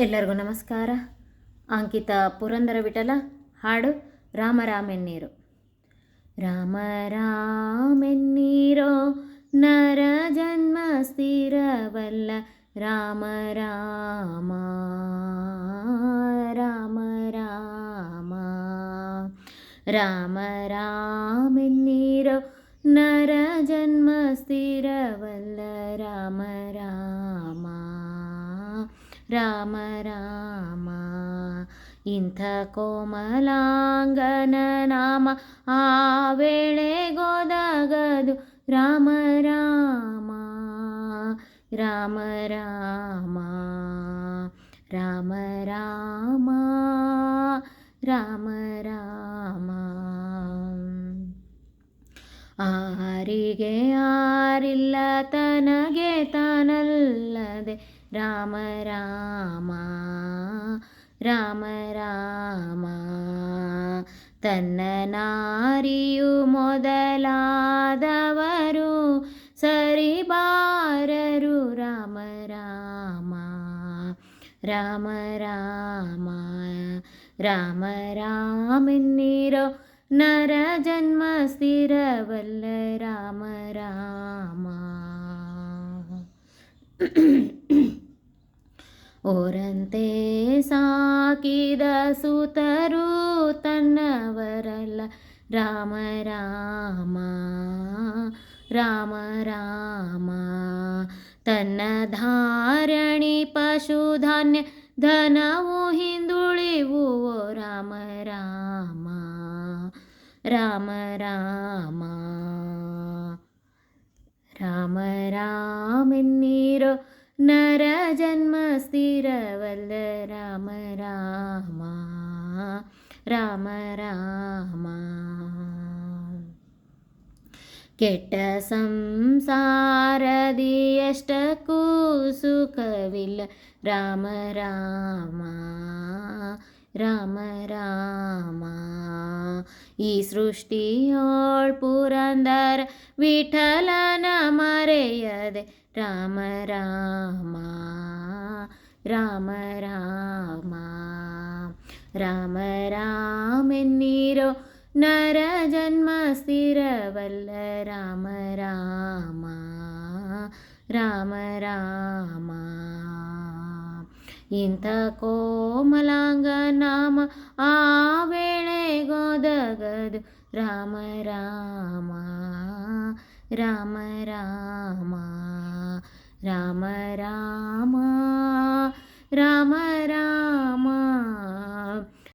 ಎಲ್ಲರಿಗೂ ನಮಸ್ಕಾರ. ಅಂಕಿತ ಪುರಂದರ ವಿಠಲ, ಹಾಡು ರಾಮ ರಾಮೆನ್ನೀರು ರಾಮ ರಾಮೆನ್ನೀರೋ ನರ ಜನ್ಮ ಸ್ಥಿರವಲ್ಲ. ರಾಮ ರಾಮ ರಾಮ ರಾಮ ರಾಮ ರಾಮೆನ್ನೀರೋ ನರ ಜನ್ಮ ಸ್ಥಿರವಲ್ಲ. ರಾಮ ರಾಮ ರಾಮ, ಇಂಥ ಕೋಮಲಾಂಗನ ನಾಮ ಆ ವೇಳೆಗೊದಗದು ರಾಮ ರಾಮ ರಾಮ ರಾಮ ರಾಮ ರಾಮ ರಾಮ ರಾಮ. ಆರಿಗೆ ಆರಿಲ್ಲ ತನಗೆ ತಾನಲ್ಲದೆ ರಾಮ ರಾಮ ರಾಮ ರಾಮ ತನ್ನ ನಾರಿಯು ಮೊದಲಾದವರು ಸರಿಬಾರರು ರಾಮ ರಾಮ ರಾಮ ರಾಮ ರಾಮ ರಾಮೆನ್ನೀರೋ ನರ ಜನ್ಮ ಸ್ಥಿರವಲ್ಲ ರಾಮ ರಾಮ ಓರಂತೆ ಸಾಕಿದ ಸುತರು ತನ್ನವರಲ್ಲ. ರಾಮ ರಾಮ ರಾಮ ರಾಮ, ತನ್ನ ಧಾರಣಿ ಪಶುಧಾನ್ಯ ಧನವು ಹಿಂದುಳಿವು ರಾಮ ರಾಮ ರಾಮ ರಾಮ ಸ್ಥಿರವಲ್ಲ ರಾಮ ರಾಮ ರಾಮ ರಾಮ ಕೆಟ್ಟ ಸಂಸಾರದಿ ಎಷ್ಟಕ್ಕೂ ಸುಖವಿಲ್ಲ ರಾಮ ರಾಮ ರಾಮ ರಾಮ ಈ ಸೃಷ್ಟಿಯೋಳ್ ಪುರಂದರ ವಿಠಲನ ಮರೆಯದೆ ರಾಮ ರಾಮ రామ రామ రామ రామెన్నీరో నరజన్మ స్థిరవల్ల రామ రామ రామ రామ. ಇಂಥ ಕೋಮಲಾಂಗ ನಾಮ ಆ ವೇಳೆಗೋದಗದು ರಾಮ ರಾಮ ರಾಮ ರಾಮ ರಾಮ ರಾಮ राम राम।